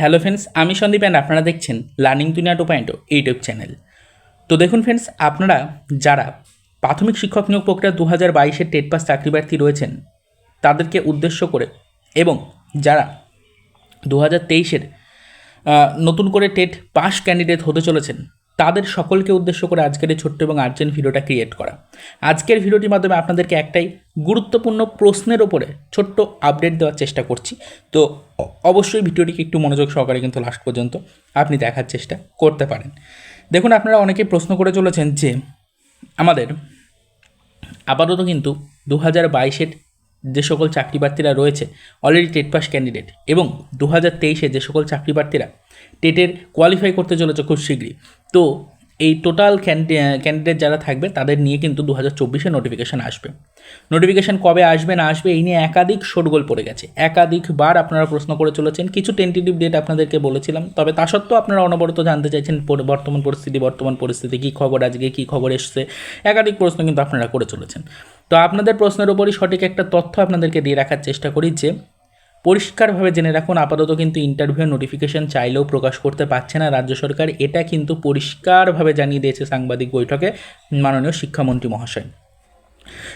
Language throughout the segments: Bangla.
হ্যালো ফ্রেন্ডস, আমি সন্দীপ অ্যান্ড আপনারা দেখছেন লার্নিং দুনিয়া টু পয়েন্ট ইউটিউব চ্যানেল। তো দেখুন ফ্রেন্ডস, আপনারা যারা প্রাথমিক শিক্ষক নিয়োগ প্রক্রিয়া দু হাজার বাইশের টেট পাস চাকরি প্রার্থী রয়েছেন, তাদেরকে উদ্দেশ্য করে এবং যারা দু হাজার তেইশের নতুন করে টেট পাস ক্যান্ডিডেট হতে চলেছেন তাদের সকলকে উদ্দেশ্য করে আজকের এই ছোট্ট এবং আর্জেন্ট ভিডিওটা ক্রিয়েট করা। আজকের ভিডিওটির মাধ্যমে আপনাদেরকে একটাই গুরুত্বপূর্ণ প্রশ্নের ওপরে ছোট্ট আপডেট দেওয়ার চেষ্টা করছি। তো অবশ্যই ভিডিওটিকে একটু মনোযোগ সহকারে কিন্তু লাস্ট পর্যন্ত আপনি দেখার চেষ্টা করতে পারেন। দেখুন, আপনারা অনেকেই প্রশ্ন করে চলেছেন যে, আমাদের আপাতত কিন্তু দু হাজার বাইশের যে সকল চাকরি প্রার্থীরা রয়েছে অলরেডি টেট পাস ক্যান্ডিডেট এবং দু হাজার তেইশে যে সকল চাকরি প্রার্থীরা টেটের কোয়ালিফাই করতে চলেছে খুব শীঘ্রই। তো এই টোটাল ক্যান্ডিডেট যারা থাকবে, তাদের নিয়ে কিন্তু দু হাজার চব্বিশে নোটিফিকেশান আসবে। নোটিফিকেশান কবে আসবে, না আসবে, এই নিয়ে একাধিক শোরগোল পড়ে গেছে। একাধিকবার আপনারা প্রশ্ন করে চলেছেন, কিছু টেন্টেটিভ ডেট আপনাদেরকে বলেছিলাম, তবে তা সত্ত্বেও আপনারা অনবরত জানতে চাইছেন বর্তমান পরিস্থিতি বর্তমান পরিস্থিতি, কী খবর, আজকে কী খবর এসছে, একাধিক প্রশ্ন কিন্তু আপনারা করে চলেছেন। তো আপনাদের প্রশ্নের উপরই সঠিক একটা তথ্য আপনাদেরকে দিয়ে রাখার চেষ্টা করি যে, পরিষ্কারভাবে জেনে রাখুন, আপাতত কিন্তু ইন্টারভিউ নোটিফিকেশন চাইলেও প্রকাশ করতে পারছে না রাজ্য সরকার। এটা কিন্তু পরিষ্কারভাবে জানিয়ে দিয়েছে সাংবাদিক বৈঠকে মাননীয় শিক্ষামন্ত্রী মহাশয়।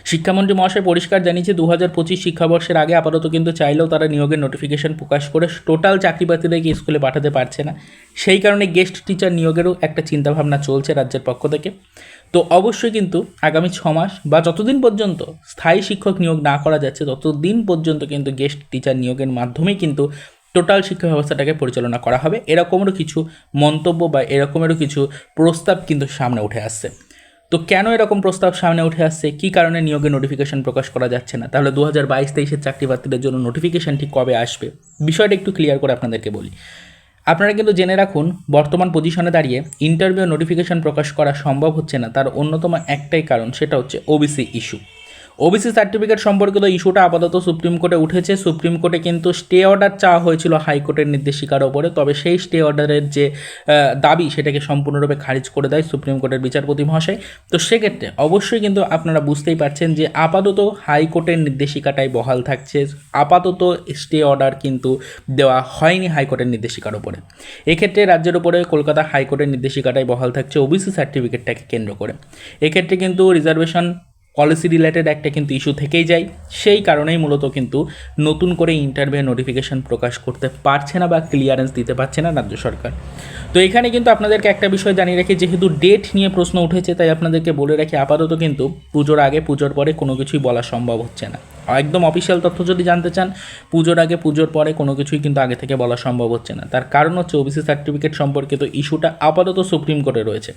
শিক্ষামন্ত্রী মহাশয় পরিষ্কার জানিয়েছে দু হাজার পঁচিশ শিক্ষাবর্ষের আগে আপাতত কিন্তু চাইলেও তারা নিয়োগের নোটিফিকেশন প্রকাশ করে টোটাল চাকরি প্রার্থীদেরকে স্কুলে পাঠাতে পারছে না। সেই কারণে গেস্ট টিচার নিয়োগেরও একটা চিন্তাভাবনা চলছে রাজ্যের পক্ষ থেকে। তো অবশ্যই কিন্তু আগামী ছ মাস বা যতদিন পর্যন্ত স্থায়ী শিক্ষক নিয়োগ না করা যাচ্ছে, ততদিন পর্যন্ত কিন্তু গেস্ট টিচার নিয়োগের মাধ্যমেই কিন্তু টোটাল শিক্ষা ব্যবস্থাটাকে পরিচালনা করা হবে। এরকমেরও কিছু মন্তব্য বা এরকমেরও কিছু প্রস্তাব কিন্তু সামনে উঠে আসছে। তো কেন এরকম প্রস্তাব সামনে উঠে আসছে? কী কারণে নিয়োগে নোটিফিকেশন প্রকাশ করা যাচ্ছে না? তাহলে দু হাজার বাইশ, তেইশের চাকরি প্রার্থীদের জন্য নোটিফিকেশানটি কবে আসবে? বিষয়টা একটু ক্লিয়ার করে আপনাদেরকে বলি। আপনারা কিন্তু জেনে রাখুন, বর্তমান পজিশনে দাঁড়িয়ে ইন্টারভিউ নোটিফিকেশন প্রকাশ করা সম্ভব হচ্ছে না। তার অন্যতম একটাই কারণ, সেটা হচ্ছে ওবিসি ইস্যু ওবিসি সার্টিফিকেট সম্পর্কিত ইস্যুটা আপাতত সুপ্রিম কোর্টে উঠেছে। সুপ্রিম কোর্টে কিন্তু স্টে অর্ডার চাওয়া হয়েছিল হাইকোর্টের নির্দেশিকার ওপরে। তবে সেই স্টে অর্ডারের যে দাবি সেটাকে সম্পূর্ণরূপে খারিজ করে দেয় সুপ্রিম কোর্টের বিচারপতি মহাশয়। তো সেক্ষেত্রে অবশ্যই কিন্তু আপনারা বুঝতেই পারছেন যে আপাতত হাইকোর্টের নির্দেশিকাটাই বহাল থাকছে। আপাতত স্টে অর্ডার কিন্তু দেওয়া হয়নি হাইকোর্টের নির্দেশিকার ওপরে। এক্ষেত্রে রাজ্যের উপরে কলকাতা হাইকোর্টের নির্দেশিকাটাই বহাল থাকছে ওবিসি সার্টিফিকেটটাকে কেন্দ্র করে। এক্ষেত্রে কিন্তু রিজার্ভেশন পলিসি রিলেটেড একটা কিন্তু ইস্যু থেকেই যায়। সেই কারণেই মূলত কিন্তু নতুন করে ইন্টারভিউ নোটিফিকেশান প্রকাশ করতে পারছে না বা ক্লিয়ারেন্স দিতে পারছে না রাজ্য সরকার। তো এখানে কিন্তু আপনাদেরকে একটা বিষয় জানিয়ে রাখি, যেহেতু ডেট নিয়ে প্রশ্ন উঠেছে, তাই আপনাদেরকে বলে রাখি, আপাতত কিন্তু পুজোর আগে, পুজোর পরে কোনো কিছুই বলা সম্ভব হচ্ছে না। একদম অফিসিয়াল তথ্য যদি জানতে চান, পুজোর আগে, পুজোর পরে কোনো কিছুই কিন্তু আগে থেকে বলা সম্ভব হচ্ছে না। তার কারণ হচ্ছে ওবিসি সার্টিফিকেট সম্পর্কিত ইস্যুটা আপাতত সুপ্রিম কোর্টে রয়েছে।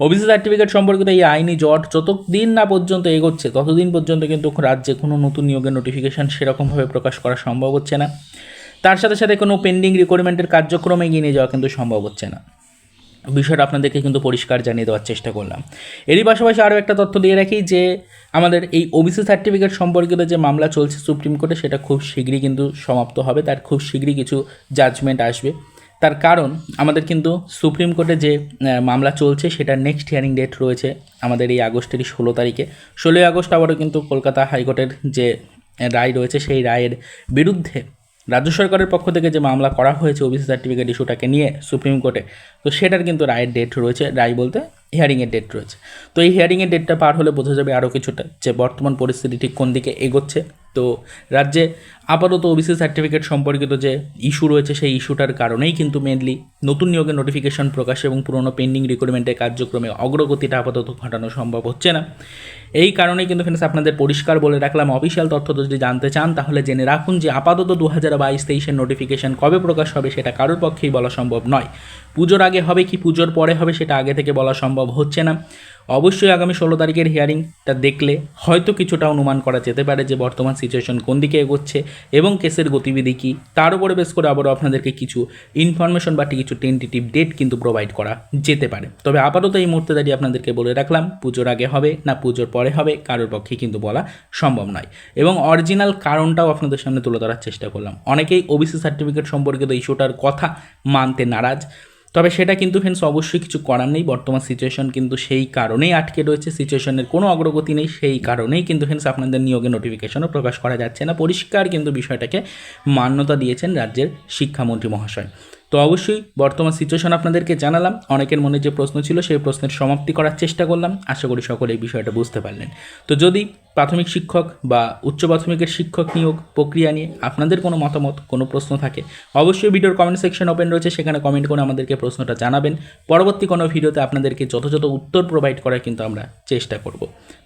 ওবিসি সার্টিফিকেট সম্পর্কিত এই আইনি জট যতদিন না পর্যন্ত এগোচ্ছে, ততদিন পর্যন্ত কিন্তু রাজ্যে কোনো নতুন নিয়োগের নোটিফিকেশান সেরকমভাবে প্রকাশ করা সম্ভব হচ্ছে না। তার সাথে সাথে কোনো পেন্ডিং রিকোয়ারমেন্টের কার্যক্রম এগিয়ে নিয়ে যাওয়া কিন্তু সম্ভব হচ্ছে না। বিষয়টা আপনাদেরকে কিন্তু পরিষ্কার জানিয়ে দেওয়ার চেষ্টা করলাম। এরই পাশাপাশি আরও একটা তথ্য দিয়ে রাখি যে, আমাদের এই ওবিসি সার্টিফিকেট সম্পর্কিত যে মামলা চলছে সুপ্রিম কোর্টে সেটা খুব শীঘ্রই কিন্তু সমাপ্ত হবে। তার খুব শীঘ্রই কিছু জাজমেন্ট আসবে। তার কারণ, আমাদের কিন্তু সুপ্রিম কোর্টে যে মামলা চলছে, সেটা নেক্সট হিয়ারিং ডেট রয়েছে আমাদের এই আগস্টেরই ষোলো তারিখে। ষোলোই আগস্ট আবারও কিন্তু কলকাতা হাইকোর্টের যে রায় রয়েছে, সেই রায়ের বিরুদ্ধে রাজ্য সরকারের পক্ষ থেকে যে মামলা করা হয়েছে ওবিসি সার্টিফিকেট ইস্যুটাকে নিয়ে সুপ্রিম কোর্টে তো সেটার কিন্তু রায়ের ডেট রয়েছে, রায় বলতে হিয়ারিংয়ের ডেট রয়েছে। তো এই হিয়ারিংয়ের ডেটটা পার হলে বোঝা যাবে আরও কিছুটা যে বর্তমান পরিস্থিতি ঠিক কোন দিকে এগোচ্ছে। তো রাজ্যে আপাতত ওবিসি সার্টিফিকেট সম্পর্কিত যে ইস্যু রয়েছে, সেই ইস্যুটার কারণেই কিন্তু মেনলি নতুন নিয়োগের নোটিফিকেশন প্রকাশ এবং পুরনো পেন্ডিং রিক্রুটমেন্টের কার্যক্রমে অগ্রগতিটা আপাতত ঘটানো সম্ভব হচ্ছে না। এই কারণেই কিন্তু ফ্রেন্ডস আপনাদের পরিষ্কার বলে রাখলাম অফিসিয়াল তথ্য যদি জানতে চান, তাহলে জেনে রাখুন যে আপাতত দু হাজার বাইশ তেইশের নোটিফিকেশান কবে প্রকাশ হবে সেটা কারোর পক্ষেই বলা সম্ভব নয়। পুজোর আগে হবে কি পুজোর পরে হবে সেটা আগে থেকে বলা সম্ভব হচ্ছে না। অবশ্যই আগামী ষোলো তারিখের হিয়ারিংটা দেখলে হয়তো কিছুটা অনুমান করা যেতে পারে যে বর্তমান সিচুয়েশন কোন দিকে এগোচ্ছে এবং কেসের গতিবিধি কী। তার উপরে বেশ করে আবারও আপনাদেরকে কিছু ইনফরমেশন বা কিছু টেন্টেটিভ ডেট কিন্তু প্রোভাইড করা যেতে পারে। তবে আপাতত এই মুহূর্তে দাঁড়িয়ে আপনাদেরকে বলে রাখলাম, পুজোর আগে হবে না পুজোর পরে হবে কারোর পক্ষে কিন্তু বলা সম্ভব নয়। এবং অরিজিনাল কারণটাও আপনাদের সামনে তুলে ধরার চেষ্টা করলাম। অনেকেই ওবিসি সার্টিফিকেট সম্পর্কিত ইস্যুটার কথা মানতে নারাজ। তবে সেটা কিন্তু ফ্রেন্ডস অবশ্যই কিছু করার নেই। বর্তমান সিচুয়েশন কিন্তু সেই কারণেই আটকে রয়েছে। সিচুয়েশনের কোনো অগ্রগতি নেই। সেই কারণেই কিন্তু ফ্রেন্ডস আপনাদের নিয়োগের নোটিফিকেশনও প্রকাশ করা যাচ্ছে না। পরিষ্কার কিন্তু বিষয়টাকে মান্যতা দিয়েছেন রাজ্যের শিক্ষামন্ত্রী মহাশয়। তো অবশ্যই বর্তমান সিচুয়েশন আপনাদেরকে জানালাম। অনেকের মনে যে প্রশ্ন ছিল, সেই প্রশ্নের সমাপ্তি করার চেষ্টা করলাম। আশা করি সকলে এই বিষয়টা বুঝতে পারলেন। তো যদি প্রাথমিক শিক্ষক বা উচ্চ প্রাথমিকের শিক্ষক নিয়োগ প্রক্রিয়া নিয়ে আপনাদের কোনো মতামত, কোনো প্রশ্ন থাকে, অবশ্যই ভিডিওর কমেন্ট সেকশন ওপেন রয়েছে। সেখানে কমেন্ট করে আমাদেরকে প্রশ্নটা জানাবেন। পরবর্তী কোনো ভিডিওতে আপনাদেরকে যথাযথ উত্তর প্রোভাইড করার কিন্তু আমরা চেষ্টা করব।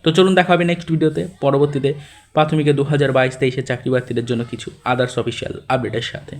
তো চলুন দেখা হবে নেক্সট ভিডিওতে। পরবর্তীতে প্রাথমিকে দু হাজার বাইশ তেইশে চাকরি প্রার্থীদের জন্য কিছু আদার্স অফিসিয়াল আপডেটের সাথে।